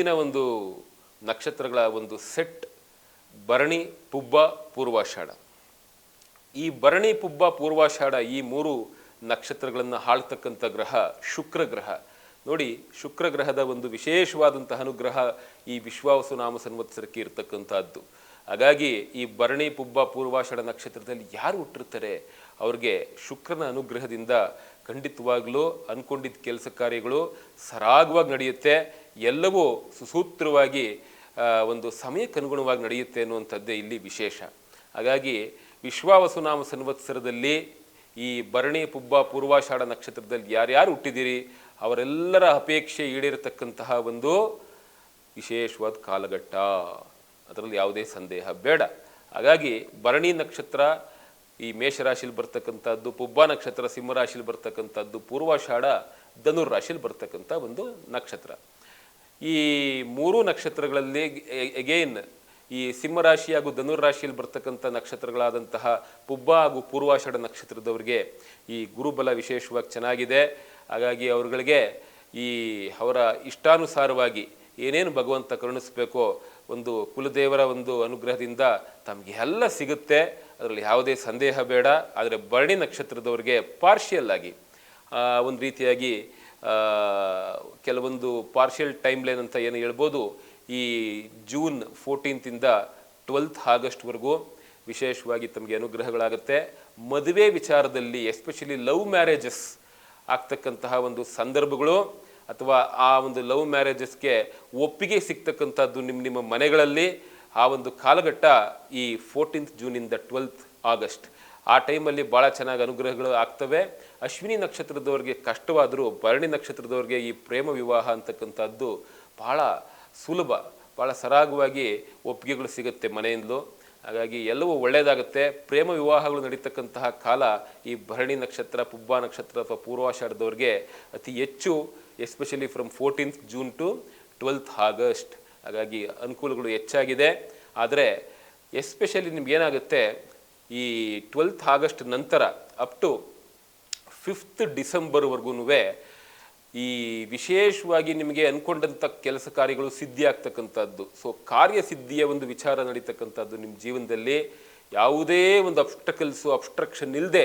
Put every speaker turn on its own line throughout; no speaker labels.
ಮುಂದಿನ ಒಂದು ನಕ್ಷತ್ರಗಳ ಒಂದು ಸೆಟ್ ಭರಣಿ, ಪುಬ್ಬ, ಪೂರ್ವಾಷಾಢ. ಈ ಭರಣಿ, ಪುಬ್ಬ, ಪೂರ್ವಾಷಾಢ ಈ ಮೂರು ನಕ್ಷತ್ರಗಳನ್ನು ಆಳ್ತಕ್ಕಂಥ ಗ್ರಹ ಶುಕ್ರ ಗ್ರಹ. ನೋಡಿ, ಶುಕ್ರ ಗ್ರಹದ ಒಂದು ವಿಶೇಷವಾದಂತಹ ಅನುಗ್ರಹ ಈ ವಿಶ್ವಾವಸು ನಾಮ ಸಂವತ್ಸರಕ್ಕೆ ಇರತಕ್ಕಂಥದ್ದು. ಹಾಗಾಗಿ ಈ ಭರಣಿ, ಪುಬ್ಬ, ಪೂರ್ವಾಷಾಢ ನಕ್ಷತ್ರದಲ್ಲಿ ಯಾರು ಹುಟ್ಟಿರ್ತಾರೆ? ಅವ್ರಿಗೆ ಶುಕ್ರನ ಅನುಗ್ರಹದಿಂದ ಖಂಡಿತವಾಗ್ಲೂ ಅಂದ್ಕೊಂಡಿದ್ದ ಕೆಲಸ ಕಾರ್ಯಗಳು ಸರಾಗವಾಗಿ ನಡೆಯುತ್ತೆ. ಎಲ್ಲವೂ ಸುಸೂತ್ರವಾಗಿ ಒಂದು ಸಮಯಕ್ಕನುಗುಣವಾಗಿ ನಡೆಯುತ್ತೆ ಅನ್ನುವಂಥದ್ದೇ ಇಲ್ಲಿ ವಿಶೇಷ. ಹಾಗಾಗಿ ವಿಶ್ವಾವಸುನಾಮ ಸಂವತ್ಸರದಲ್ಲಿ ಈ ಭರಣಿ ಪುಬ್ಬ ಪೂರ್ವಾಷಾಢ ನಕ್ಷತ್ರದಲ್ಲಿ ಯಾರ್ಯಾರು ಹುಟ್ಟಿದ್ದೀರಿ ಅವರೆಲ್ಲರ ಅಪೇಕ್ಷೆ ಈಡೇರತಕ್ಕಂತಹ ಒಂದು ವಿಶೇಷವಾದ ಕಾಲಘಟ್ಟ. ಅದರಲ್ಲಿ ಯಾವುದೇ ಸಂದೇಹ ಬೇಡ. ಹಾಗಾಗಿ ಭರಣಿ ನಕ್ಷತ್ರ ಈ ಮೇಷರಾಶಿಲಿ ಬರ್ತಕ್ಕಂಥದ್ದು, ಪುಬ್ಬ ನಕ್ಷತ್ರ ಸಿಂಹರಾಶಿಲಿ ಬರ್ತಕ್ಕಂಥದ್ದು ಪೂರ್ವಾಷಾಢ ಧನುರ್ ರಾಶಿಲಿ ಬರ್ತಕ್ಕಂಥ ಒಂದು ನಕ್ಷತ್ರ. ಈ ಮೂರು ನಕ್ಷತ್ರಗಳಲ್ಲಿ ಎಗೇನ್ ಈ ಸಿಂಹರಾಶಿ ಹಾಗೂ ಧನುರ್ ರಾಶಿಯಲ್ಲಿ ಬರ್ತಕ್ಕಂಥ ನಕ್ಷತ್ರಗಳಾದಂತಹ ಪುಬ್ಬ ಹಾಗೂ ಪೂರ್ವಾಷಾಢ ನಕ್ಷತ್ರದವರಿಗೆ ಈ ಗುರುಬಲ ವಿಶೇಷವಾಗಿ ಚೆನ್ನಾಗಿದೆ. ಹಾಗಾಗಿ ಅವರುಗಳಿಗೆ ಈ ಅವರ ಇಷ್ಟಾನುಸಾರವಾಗಿ ಏನೇನು ಭಗವಂತ ಕರುಣಿಸ್ಬೇಕೋ ಒಂದು ಕುಲದೇವರ ಒಂದು ಅನುಗ್ರಹದಿಂದ ತಮಗೆ ಎಲ್ಲ ಸಿಗುತ್ತೆ. ಅದರಲ್ಲಿ ಯಾವುದೇ ಸಂದೇಹ ಬೇಡ. ಆದರೆ ಭರಣಿ ನಕ್ಷತ್ರದವರಿಗೆ ಪಾರ್ಷಿಯಲ್ ಆಗಿ ಒಂದು ರೀತಿಯಾಗಿ ಕೆಲವೊಂದು ಪಾರ್ಷಿಯಲ್ ಟೈಮ್ ಲೈನ್ ಅಂತ ಏನು ಹೇಳ್ಬೋದು, ಈ ಜೂನ್ ಫೋರ್ಟೀನ್ತಿಂದ ಟ್ವೆಲ್ತ್ ಆಗಸ್ಟ್ವರೆಗೂ ವಿಶೇಷವಾಗಿ ತಮಗೆ ಅನುಗ್ರಹಗಳಾಗುತ್ತೆ. ಮದುವೆ ವಿಚಾರದಲ್ಲಿ ಎಸ್ಪೆಷಲಿ ಲವ್ ಮ್ಯಾರೇಜಸ್ ಆಗ್ತಕ್ಕಂತಹ ಒಂದು ಸಂದರ್ಭಗಳು ಅಥವಾ ಆ ಒಂದು ಲವ್ ಮ್ಯಾರೇಜಸ್ಗೆ ಒಪ್ಪಿಗೆ ಸಿಗ್ತಕ್ಕಂಥದ್ದು ನಿಮ್ಮ ನಿಮ್ಮ ಮನೆಗಳಲ್ಲಿ, ಆ ಒಂದು ಕಾಲಘಟ್ಟ ಈ ಫೋರ್ಟೀನ್ತ್ ಜೂನಿಂದ ಟ್ವೆಲ್ತ್ ಆಗಸ್ಟ್ ಆ ಟೈಮಲ್ಲಿ ಭಾಳ ಚೆನ್ನಾಗಿ ಅನುಗ್ರಹಗಳು ಆಗ್ತವೆ. ಅಶ್ವಿನಿ ನಕ್ಷತ್ರದವ್ರಿಗೆ ಕಷ್ಟವಾದರೂ ಭರಣಿ ನಕ್ಷತ್ರದವ್ರಿಗೆ ಈ ಪ್ರೇಮ ವಿವಾಹ ಅಂತಕ್ಕಂಥದ್ದು ಭಾಳ ಸುಲಭ, ಭಾಳ ಸರಾಗವಾಗಿ ಒಪ್ಪಿಗೆಗಳು ಸಿಗುತ್ತೆ ಮನೆಯಿಂದಲೂ. ಹಾಗಾಗಿ ಎಲ್ಲವೂ ಒಳ್ಳೆಯದಾಗುತ್ತೆ ಪ್ರೇಮ ವಿವಾಹಗಳು ನಡೀತಕ್ಕಂತಹ ಕಾಲ ಈ ಭರಣಿ ನಕ್ಷತ್ರ, ಪುಬ್ಬ ನಕ್ಷತ್ರ ಅಥವಾ ಪೂರ್ವಾಷಾಢದವ್ರಿಗೆ ಅತಿ ಹೆಚ್ಚು especially from fourteenth June to twelfth August ಹಾಗಾಗಿ ಅನುಕೂಲಗಳು ಹೆಚ್ಚಾಗಿದೆ. ಆದರೆ ಎಸ್ಪೆಷಲಿ ನಿಮ್ಗೇನಾಗುತ್ತೆ ಈ ಟ್ವೆಲ್ತ್ ಆಗಸ್ಟ್ ನಂತರ ಅಪ್ ಟು ಫಿಫ್ತ್ ಡಿಸೆಂಬರ್ವರೆಗೂ ಈ ವಿಶೇಷವಾಗಿ ನಿಮಗೆ ಅಂದ್ಕೊಂಡಂಥ ಕೆಲಸ ಕಾರ್ಯಗಳು ಸಿದ್ಧಿ ಆಗ್ತಕ್ಕಂಥದ್ದು ಸೊ ಕಾರ್ಯಸಿದ್ಧಿಯ ಒಂದು ವಿಚಾರ ನಡೀತಕ್ಕಂಥದ್ದು ನಿಮ್ಮ ಜೀವನದಲ್ಲಿ. ಯಾವುದೇ ಒಂದು ಅಬ್ಸ್ಟಕಲ್ಸು ಅಬ್ಸ್ಟ್ರಕ್ಷನ್ ಇಲ್ಲದೆ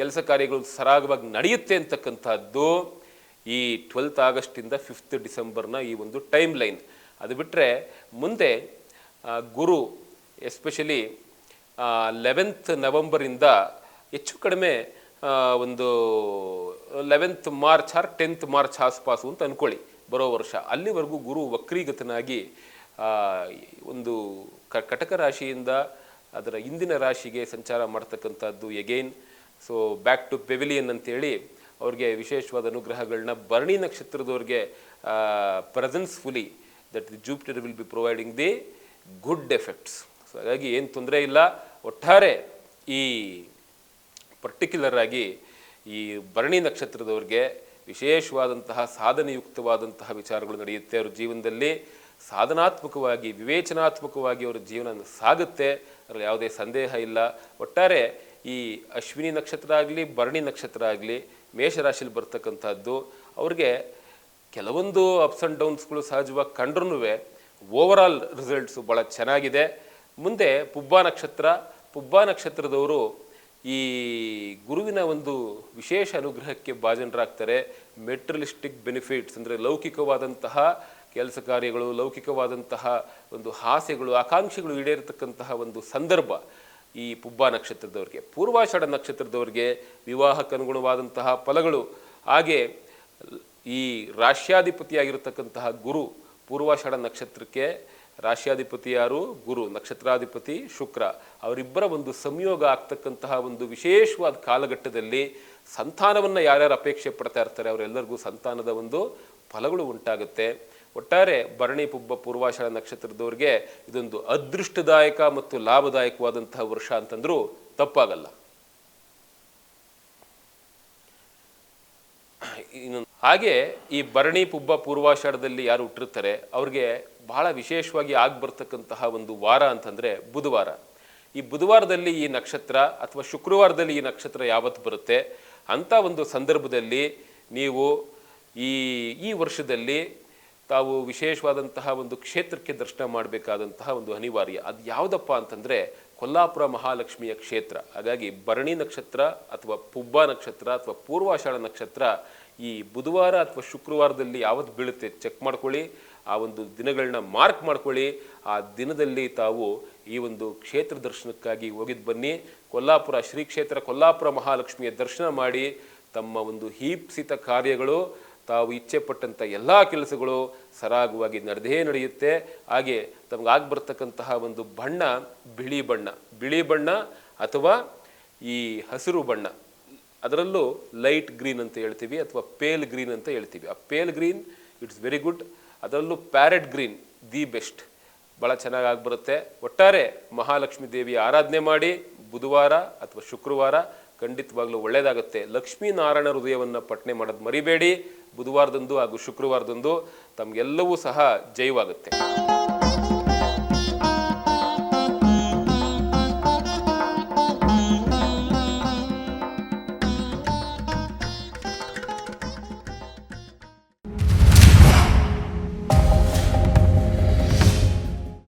ಕೆಲಸ ಕಾರ್ಯಗಳು ಸರಾಗವಾಗಿ ನಡೆಯುತ್ತೆ ಅಂತಕ್ಕಂಥದ್ದು. ಈ ಟ್ವೆಲ್ತ್ ಆಗಸ್ಟಿಂದ ಫಿಫ್ತ್ ಡಿಸೆಂಬರ್ನ ಈ ಒಂದು ಟೈಮ್ ಲೈನ್ ಅದು ಬಿಟ್ಟರೆ ಮುಂದೆ ಗುರು ಎಸ್ಪೆಷಲಿ ಲೆವೆಂತ್ ನವಂಬರಿಂದ ಹೆಚ್ಚು ಕಡಿಮೆ ಒಂದು eleventh March or tenth March ಆಸ್ಪಾಸು ಅಂತ ಅಂದ್ಕೊಳ್ಳಿ ಬರೋ ವರ್ಷ. ಅಲ್ಲಿವರೆಗೂ ಗುರು ವಕ್ರೀಗತನಾಗಿ ಒಂದು ಕಟಕ ರಾಶಿಯಿಂದ ಅದರ ಇಂದಿನ ರಾಶಿಗೆ ಸಂಚಾರ ಮಾಡ್ತಕ್ಕಂಥದ್ದು again so back to pavilion ಅಂತೇಳಿ ಅವ್ರಿಗೆ ವಿಶೇಷವಾದ ಅನುಗ್ರಹಗಳನ್ನ ಭರಣಿ ನಕ್ಷತ್ರದವ್ರಿಗೆ ಪ್ರೆಸೆನ್ಸ್ಫುಲಿ that the Jupiter will be providing the good effects so ಹಾಗಾಗಿ ಏನು ತೊಂದರೆ ಇಲ್ಲ. ಒಟ್ಟಾರೆ ಈ ಪರ್ಟಿಕ್ಯುಲರ್ ಆಗಿ ಈ ಭರಣಿ ನಕ್ಷತ್ರದವ್ರಿಗೆ ವಿಶೇಷವಾದಂತಹ ಸಾಧನೆಯುಕ್ತವಾದಂತಹ ವಿಚಾರಗಳು ನಡೆಯುತ್ತೆ. ಅವ್ರ ಜೀವನದಲ್ಲಿ ಸಾಧನಾತ್ಮಕವಾಗಿ, ವಿವೇಚನಾತ್ಮಕವಾಗಿ ಅವರ ಜೀವನ ಸಾಗುತ್ತೆ. ಅದರಲ್ಲಿ ಯಾವುದೇ ಸಂದೇಹ ಇಲ್ಲ. ಒಟ್ಟಾರೆ ಈ ಅಶ್ವಿನಿ ನಕ್ಷತ್ರ ಆಗಲಿ, ಭರಣಿ ನಕ್ಷತ್ರ ಆಗಲಿ ಮೇಷರಾಶಿಲಿ ಬರ್ತಕ್ಕಂಥದ್ದು, ಅವ್ರಿಗೆ ಕೆಲವೊಂದು ಅಪ್ಸ್ ಆ್ಯಂಡ್ ಡೌನ್ಸ್ಗಳು ಸಹಜವಾಗಿ ಕಂಡ್ರೂ ಓವರಾಲ್ ರಿಸಲ್ಟ್ಸು ಭಾಳ ಚೆನ್ನಾಗಿದೆ. ಮುಂದೆ ಪುಬ್ಬ ನಕ್ಷತ್ರ, ಪುಬ್ಬ ನಕ್ಷತ್ರದವರು ಈ ಗುರುವಿನ ಒಂದು ವಿಶೇಷ ಅನುಗ್ರಹಕ್ಕೆ ಭಾಜನರಾಗ್ತಾರೆ. ಮೆಟ್ರಲಿಸ್ಟಿಕ್ ಬೆನಿಫಿಟ್ಸ್ ಅಂದರೆ ಲೌಕಿಕವಾದಂತಹ ಕೆಲಸ ಕಾರ್ಯಗಳು, ಲೌಕಿಕವಾದಂತಹ ಒಂದು ಆಸೆಗಳು, ಆಕಾಂಕ್ಷೆಗಳು ಈಡೇರತಕ್ಕಂತಹ ಒಂದು ಸಂದರ್ಭ. ಈ ಪುಬ್ಬ ನಕ್ಷತ್ರದವ್ರಿಗೆ, ಪೂರ್ವಾಷಾಢ ನಕ್ಷತ್ರದವ್ರಿಗೆ ವಿವಾಹಕ್ಕೆ ಅನುಗುಣವಾದಂತಹ ಫಲಗಳು. ಹಾಗೆ ಈ ರಾಶ್ಯಾಧಿಪತಿಯಾಗಿರತಕ್ಕಂತಹ ಗುರು ಪೂರ್ವಾಷಾಢ ನಕ್ಷತ್ರಕ್ಕೆ ರಾಶ್ಯಾಧಿಪತಿ ಯಾರು? ಗುರು ನಕ್ಷತ್ರಾಧಿಪತಿ ಶುಕ್ರ. ಅವರಿಬ್ಬರ ಒಂದು ಸಂಯೋಗ ಆಗ್ತಕ್ಕಂತಹ ಒಂದು ವಿಶೇಷವಾದ ಕಾಲಘಟ್ಟದಲ್ಲಿ ಸಂತಾನವನ್ನು ಯಾರ್ಯಾರು ಅಪೇಕ್ಷೆ ಪಡ್ತಾ ಇರ್ತಾರೆ, ಅವರೆಲ್ಲರಿಗೂ ಸಂತಾನದ ಒಂದು ಫಲಗಳು ಉಂಟಾಗುತ್ತೆ. ಒಟ್ಟಾರೆ ಭರಣಿ ಪುಬ್ಬ ಪೂರ್ವಾಷಾಢ ನಕ್ಷತ್ರದವ್ರಿಗೆ ಇದೊಂದು ಅದೃಷ್ಟದಾಯಕ ಮತ್ತು ಲಾಭದಾಯಕವಾದಂತಹ ವರ್ಷ ಅಂತಂದ್ರೂ ತಪ್ಪಾಗಲ್ಲ. ಇನ್ನೊಂದು, ಹಾಗೆ ಈ ಭರಣಿ ಪುಬ್ಬ ಪೂರ್ವಾಷಾಢದಲ್ಲಿ ಯಾರು ಹುಟ್ಟಿರ್ತಾರೆ, ಅವ್ರಿಗೆ ಬಹಳ ವಿಶೇಷವಾಗಿ ಆಗ್ಬರ್ತಕ್ಕಂತಹ ಒಂದು ವಾರ ಅಂತಂದ್ರೆ ಬುಧವಾರ. ಈ ಬುಧವಾರದಲ್ಲಿ ಈ ನಕ್ಷತ್ರ ಅಥವಾ ಶುಕ್ರವಾರದಲ್ಲಿ ಈ ನಕ್ಷತ್ರ ಯಾವತ್ತು ಬರುತ್ತೆ? ಅಂಥ ಒಂದು ಸಂದರ್ಭದಲ್ಲಿ ನೀವು ಈ ಈ ವರ್ಷದಲ್ಲಿ ತಾವು ವಿಶೇಷವಾದಂತಹ ಒಂದು ಕ್ಷೇತ್ರಕ್ಕೆ ದರ್ಶನ ಮಾಡಬೇಕಾದಂತಹ ಒಂದು ಅನಿವಾರ್ಯ. ಅದು ಯಾವುದಪ್ಪ ಅಂತಂದರೆ, ಕೊಲ್ಲಾಪುರ ಮಹಾಲಕ್ಷ್ಮಿಯ ಕ್ಷೇತ್ರ. ಹಾಗಾಗಿ ಭರಣಿ ನಕ್ಷತ್ರ ಅಥವಾ ಪುಬ್ಬ ನಕ್ಷತ್ರ ಅಥವಾ ಪೂರ್ವಾಷಾಢ ನಕ್ಷತ್ರ ಈ ಬುಧವಾರ ಅಥವಾ ಶುಕ್ರವಾರದಲ್ಲಿ ಯಾವತ್ತು ಬೀಳುತ್ತೆ ಚೆಕ್ ಮಾಡ್ಕೊಳ್ಳಿ. ಆ ಒಂದು ದಿನಗಳನ್ನ ಮಾರ್ಕ್ ಮಾಡ್ಕೊಳ್ಳಿ. ಆ ದಿನದಲ್ಲಿ ತಾವು ಈ ಒಂದು ಕ್ಷೇತ್ರ ದರ್ಶನಕ್ಕಾಗಿ ಹೋಗಿದ್ದು ಬನ್ನಿ. ಕೊಲ್ಲಾಪುರ ಶ್ರೀ ಕ್ಷೇತ್ರ ಕೊಲ್ಲಾಪುರ ಮಹಾಲಕ್ಷ್ಮಿಯ ದರ್ಶನ ಮಾಡಿ ತಮ್ಮ ಒಂದು ಹೀಪ್ಸಿತ ಕಾರ್ಯಗಳು ತಾವು ಇಚ್ಛೆ ಪಟ್ಟಂಥ ಎಲ್ಲ ಕೆಲಸಗಳು ಸರಾಗವಾಗಿ ನಡೆದೇ ನಡೆಯುತ್ತೆ. ಹಾಗೆ ತಮ್ಗೆ ಆಗಿ ಬರ್ತಕ್ಕಂತಹ ಒಂದು ಬಣ್ಣ ಬಿಳಿ ಬಣ್ಣ. ಬಿಳಿ ಬಣ್ಣ ಅಥವಾ ಈ ಹಸಿರು ಬಣ್ಣ. ಅದರಲ್ಲೂ ಲೈಟ್ ಗ್ರೀನ್ ಅಂತ ಹೇಳ್ತೀವಿ ಅಥವಾ ಪೇಲ್ ಗ್ರೀನ್ ಅಂತ ಹೇಳ್ತೀವಿ. ಆ pale green, it's very good. ಅದರಲ್ಲೂ ಪ್ಯಾರೆಟ್ ಗ್ರೀನ್, ದಿ ಬೆಸ್ಟ್. ಭಾಳ ಚೆನ್ನಾಗಿ ಬರುತ್ತೆ ಒಟ್ಟಾರೆ ಮಹಾಲಕ್ಷ್ಮಿ ದೇವಿ ಆರಾಧನೆ ಮಾಡಿ ಬುಧವಾರ ಅಥವಾ ಶುಕ್ರವಾರ ಖಂಡಿತವಾಗ್ಲೂ ಒಳ್ಳೆಯದಾಗುತ್ತೆ ಲಕ್ಷ್ಮೀನಾರಾಯಣ ಹೃದಯವನ್ನು ಪಠನೆ ಮಾಡೋದು ಮರಿಬೇಡಿ. ಬುಧವಾರದಂದು ಹಾಗೂ ಶುಕ್ರವಾರದಂದು ತಮಗೆಲ್ಲವೂ ಸಹ ಜಯವಾಗುತ್ತೆ.